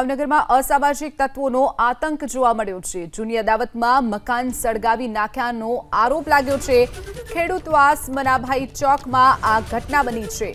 ભાવનગરમાં અસામાજિક તત્વોનો આતંક જોવા મળ્યો છે. જૂની અદાવતમાં મકાન સળગાવી નાખ્યાનો આરોપ લાગ્યો છે. ખેડૂતવાસ મનાભાઈ ચોકમાં આ ઘટના બની છે.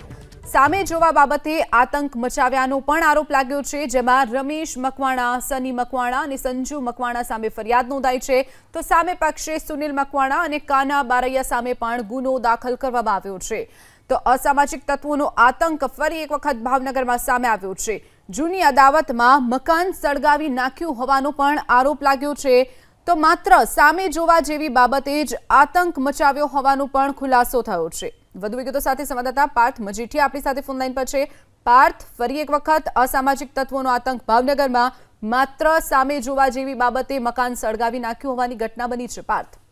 સામે જોવા બાબતે આતંક મચાવ્યાનો પણ આરોપ લાગ્યો છે, જેમાં રમેશ મકવાણા, સની મકવાણા અને સંજુ મકવાણા સામે ફરિયાદ નોંધાઈ છે. તો સામે પક્ષે સુનિલ મકવાણા અને કાના બારૈયા સામે પણ ગુનો દાખલ કરવામાં આવ્યો છે. તો અસામાજિક તત્વોનો આતંક ફરી એક વખત ભાવનગરમાં સામે આવ્યો છે. જૂની અદાવતમાં મકાન સળગાવી નાખ્યું હોવાનો પણ આરોપ લાગ્યો છે. તો માત્ર સામે જોવા જેવી બાબતે જ આતંક મચાવ્યો હોવાનો પણ ખુલાસો થયો છે. વધુ વિગતો સાથે સંવાદદાતા પાર્થ મજીઠિયા આપણી સાથે ફોનલાઈન પર છે. પાર્થ, ફરી એક વખત અસામાજિક તત્વોનો આતંક ભાવનગરમાં માત્ર સામે જોવા જેવી બાબતે મકાન સળગાવી નાખ્યું હોવાની ઘટના બની છે. પાર્થ.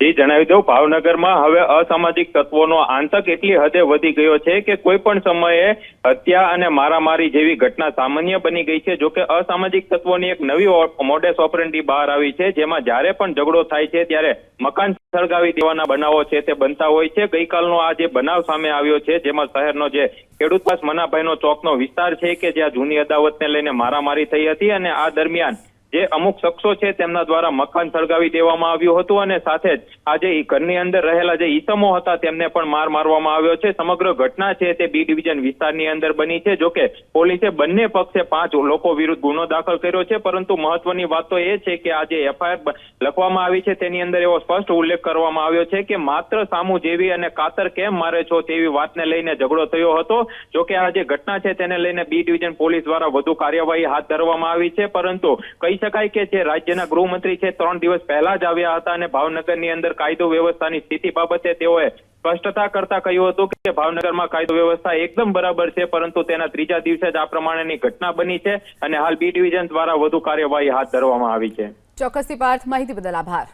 જી જણાવી દઉં, ભાવનગરમાં હવે અસામાજિક તત્વોનો આતંક એટલી હદે વધી ગયો છે કે કોઈ પણ સમયે હત્યા અને મારામારી જેવી ઘટના સામાન્ય બની ગઈ છે. જોકે અસામાજિક તત્વોની એક નવી મોડેસ ઓપરેન્ડી બહાર આવી છે, જેમાં જ્યારે પણ ઝઘડો થાય છે, ત્યારે મકાન સળગાવી દેવાના બનાવો છે તે બનતા હોય છે. ગઈકાલનો આ જે બનાવ સામે આવ્યો છે, જેમાં શહેરનો જે ખેડૂતવાસ મનાભાઈનો ચોકનો વિસ્તાર છે કે જ્યાં જૂની અદાવતને લઈને મારામારી થઈ હતી અને આ દરમિયાન જે અમુક શખ્સો છે તેમના દ્વારા મકાન સળગાવી દેવામાં આવ્યું હતું અને સાથે જ આજે ઘરની અંદર રહેલા જે ઈસમો હતા તેમને પણ માર મારવામાં આવ્યો છે. સમગ્ર ઘટના છે તે બી ડિવિઝન વિસ્તારની અંદર બની છે, જોકે પોલીસે બંને પક્ષે પાંચ લોકો વિરુદ્ધ ગુનો દાખલ કર્યો છે, પરંતુ મહત્વની વાત તો એ છે કે આ એફઆઈઆર લખવામાં આવી છે તેની અંદર એવો સ્પષ્ટ ઉલ્લેખ કરવામાં આવ્યો છે કે માત્ર સામુ જેવી અને કાતર કેમ મારે છો તેવી વાતને લઈને ઝઘડો થયો હતો. જોકે આ જે ઘટના છે તેને લઈને બી ડિવિઝન પોલીસ દ્વારા વધુ કાર્યવાહી હાથ ધરવામાં આવી છે, પરંતુ કહી શકાય કે જે રાજ્યના ગૃહમંત્રી છે, ત્રણ દિવસ પહેલા જ આવ્યા હતા અને ભાવનગરની અંદર કાયદો વ્યવસ્થાની સ્થિતિ બાબતે તેઓએ સ્પષ્ટતા કરતા કહ્યું હતું કે ભાવનગરમાં કાયદો વ્યવસ્થા એકદમ બરાબર છે, પરંતુ તેના ત્રીજા દિવસે જ આ પ્રમાણેની ઘટના બની છે અને હાલ બી ડિવિઝન દ્વારા વધુ કાર્યવાહી હાથ ધરવામાં આવી છે. ચોક્કસથી પાર્થ, માહિતી બદલ આભાર.